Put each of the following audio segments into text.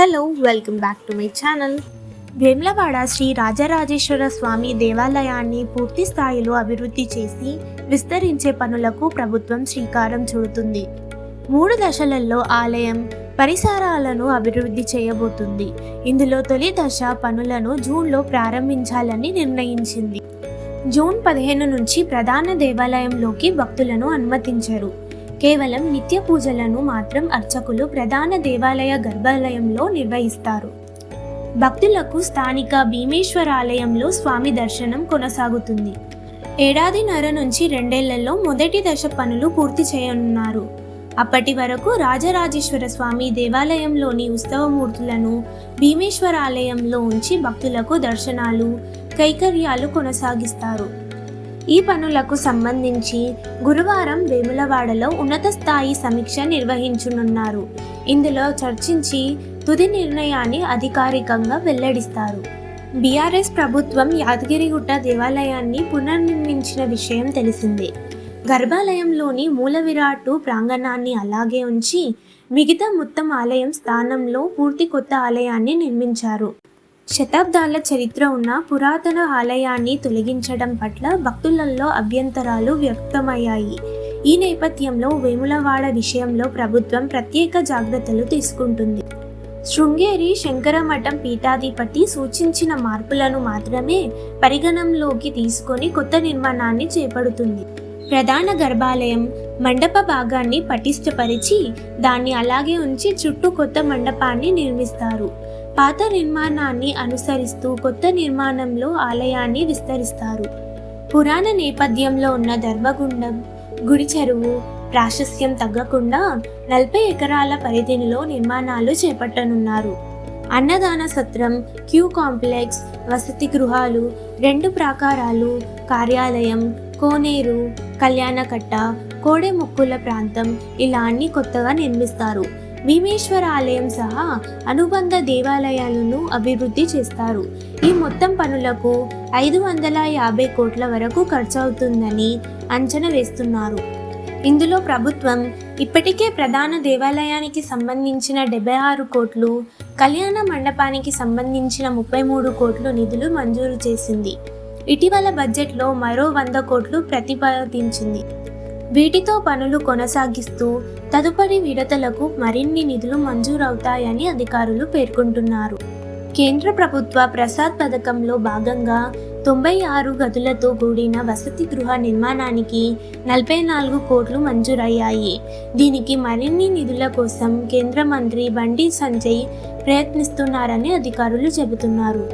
Hello welcome back to my channel. Vemulawada Shri Rajarajeshwara Swamy దేవాలయాన్ని పూర్తి స్థాయిలో అభివృద్ధి చేసి విస్తరించే పనులకు ప్రభుత్వం శ్రీకారం చుడుతుంది. మూడు దశలలో ఆలయం పరిసరాలను అభివృద్ధి చేయబోతుంది. ఇందులో తొలి దశ పనులను జూన్లో ప్రారంభించాలని నిర్ణయించింది. జూన్ పదిహేను నుంచి ప్రధాన దేవాలయంలోకి భక్తులను అనుమతించరు. కేవలం నిత్య పూజలను మాత్రం అర్చకులు ప్రధాన దేవాలయ గర్భాలయంలో నిర్వహిస్తారు. భక్తులకు స్థానిక భీమేశ్వర ఆలయంలో స్వామి దర్శనం కొనసాగుతుంది. ఏడాదిన్నర నుంచి రెండేళ్ళలో మొదటి దశ పనులు పూర్తి చేయనున్నారు. అప్పటి వరకు రాజరాజేశ్వర స్వామి దేవాలయంలోని ఉత్సవమూర్తులను భీమేశ్వర ఆలయంలో ఉంచి భక్తులకు దర్శనాలు కైకర్యాలు కొనసాగిస్తారు. ఈ పనులకు సంబంధించి గురువారం వేములవాడలో ఉన్నత స్థాయి సమీక్ష నిర్వహించనున్నారు. ఇందులో చర్చించి తుది నిర్ణయాన్ని అధికారికంగా వెల్లడిస్తారు. బీఆర్ఎస్ ప్రభుత్వం యాదగిరిగుట్ట దేవాలయాన్ని పునర్నిర్మించిన విషయం తెలిసిందే. గర్భాలయంలోని మూల విరాటు ప్రాంగణాన్ని అలాగే ఉంచి మిగతా మొత్తం ఆలయం స్థానంలో పూర్తి కొత్త ఆలయాన్ని నిర్మించారు. శతాబ్దాల చరిత్ర ఉన్న పురాతన ఆలయాన్ని తొలగించడం పట్ల భక్తులలో అభ్యంతరాలు వ్యక్తమయ్యాయి. ఈ నేపథ్యంలో వేములవాడ విషయంలో ప్రభుత్వం ప్రత్యేక జాగ్రత్తలు తీసుకుంటుంది. శృంగేరి శంకరమఠం పీఠాధిపతి సూచించిన మార్పులను మాత్రమే పరిగణంలోకి తీసుకొని కొత్త నిర్మాణాన్ని చేపడుతుంది. ప్రధాన గర్భాలయం మండప భాగాన్ని పటిష్టపరిచి దాన్ని అలాగే ఉంచి చుట్టూ కొత్త మండపాన్ని నిర్మిస్తారు. పాత నిర్మాణాన్ని అనుసరిస్తూ కొత్త నిర్మాణంలో ఆలయాన్ని విస్తరిస్తారు. పురాణ నేపథ్యంలో ఉన్న దర్భగుండం గుడి చెరువు ప్రాశస్త్యం తగ్గకుండా నలభై ఎకరాల పరిధిలో నిర్మాణాలు చేపట్టనున్నారు. అన్నదాన సత్రం క్యూ కాంప్లెక్స్ వసతి గృహాలు రెండు ప్రాకారాలు కార్యాలయం కోనేరు కళ్యాణకట్ట కోడెముక్కుల ప్రాంతం ఇలా అన్ని కొత్తగా నిర్మిస్తారు. భీమేశ్వర ఆలయం సహా అనుబంధ దేవాలయాలను అభివృద్ధి చేస్తారు. ఈ మొత్తం పనులకు ఐదు వందల యాభై కోట్ల వరకు ఖర్చవుతుందని అంచనా వేస్తున్నారు. ఇందులో ప్రభుత్వం ఇప్పటికే ప్రధాన దేవాలయానికి సంబంధించిన డెబ్బై ఆరు కోట్లు కళ్యాణ మండపానికి సంబంధించిన ముప్పై మూడు కోట్లు నిధులు మంజూరు చేసింది. ఇటీవల బడ్జెట్లో మరో వంద కోట్లు ప్రతిపాదించింది. వీటితో పనులు కొనసాగిస్తూ తదుపరి విడతలకు మరిన్ని నిధులు మంజూరవుతాయని అధికారులు పేర్కొంటున్నారు. కేంద్ర ప్రభుత్వ ప్రసాద్ పథకంలో భాగంగా తొంభై ఆరు గదులతో కూడిన వసతి గృహ నిర్మాణానికి నలభై నాలుగు కోట్లు మంజూరయ్యాయి. దీనికి మరిన్ని నిధుల కోసం కేంద్ర మంత్రి బండి సంజయ్ ప్రయత్నిస్తున్నారని అధికారులు చెబుతున్నారు.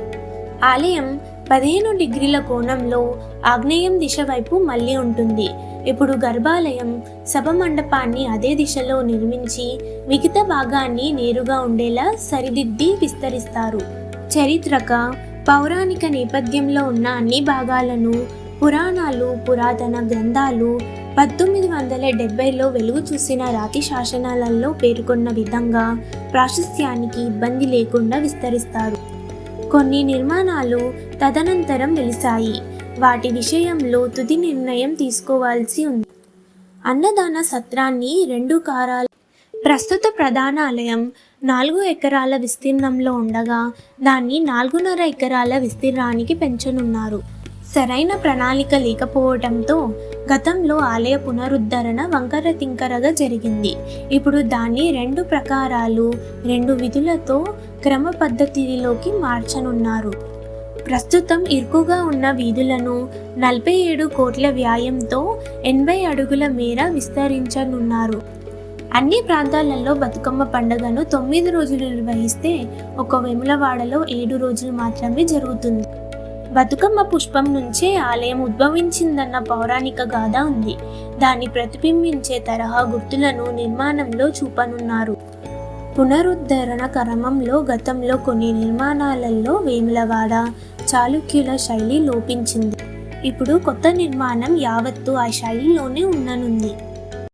ఆలయం పదిహేను డిగ్రీల కోణంలో ఆగ్నేయం దిశ వైపు మళ్ళీ ఉంటుంది. ఇప్పుడు గర్భాలయం సభ మండపాన్ని అదే దిశలో నిర్మించి మిగతా భాగాన్ని నేరుగా ఉండేలా సరిదిద్ది విస్తరిస్తారు. చరిత్రక పౌరాణిక నేపథ్యంలో ఉన్న అన్ని భాగాలను పురాణాలు పురాతన గ్రంథాలు పంతొమ్మిది వందల డెబ్బైలో వెలుగు చూసిన రాతి శాసనాలలో పేర్కొన్న విధంగా ప్రాశస్త్యానికి ఇబ్బంది లేకుండా విస్తరిస్తారు. కొన్ని నిర్మాణాలు తదనంతరం వెలిశాయి. వాటి విషయంలో తుది నిర్ణయం తీసుకోవాల్సి ఉంది. అన్నదాన సత్రాన్ని రెండు కారాలు ప్రస్తుత ప్రధాన ఆలయం నాలుగు ఎకరాల విస్తీర్ణంలో ఉండగా దాన్ని నాలుగున్నర ఎకరాల విస్తీర్ణానికి పెంచనున్నారు. సరైన ప్రణాళిక లేకపోవడంతో గతంలో ఆలయ పునరుద్ధరణ వంకర తింకరగా జరిగింది. ఇప్పుడు దాన్ని రెండు ప్రకారాలు రెండు విధులతో క్రమ పద్ధతిలోకి మార్చనున్నారు. ప్రస్తుతం ఇరుకుగా ఉన్న వీధులను నలభై ఏడు కోట్ల వ్యాయంతో ఎనభై అడుగుల మేర విస్తరించనున్నారు. అన్ని ప్రాంతాలలో బతుకమ్మ పండుగను తొమ్మిది రోజులు నిర్వహిస్తే ఒక వెములవాడలో ఏడు రోజులు మాత్రమే జరుగుతుంది. బతుకమ్మ పుష్పం నుంచే ఆలయం ఉద్భవించిందన్న పౌరాణిక గాథ ఉంది. దాన్ని ప్రతిబింబించే తరహా గుర్తులను నిర్మాణంలో చూపనున్నారు. పునరుద్ధరణ క్రమంలో గతంలో కొన్ని నిర్మాణాలలో వేములవాడ చాళుక్యుల శైలి లోపించింది. ఇప్పుడు కొత్త నిర్మాణం యావత్తు ఆ శైలిలోనే ఉండనుంది.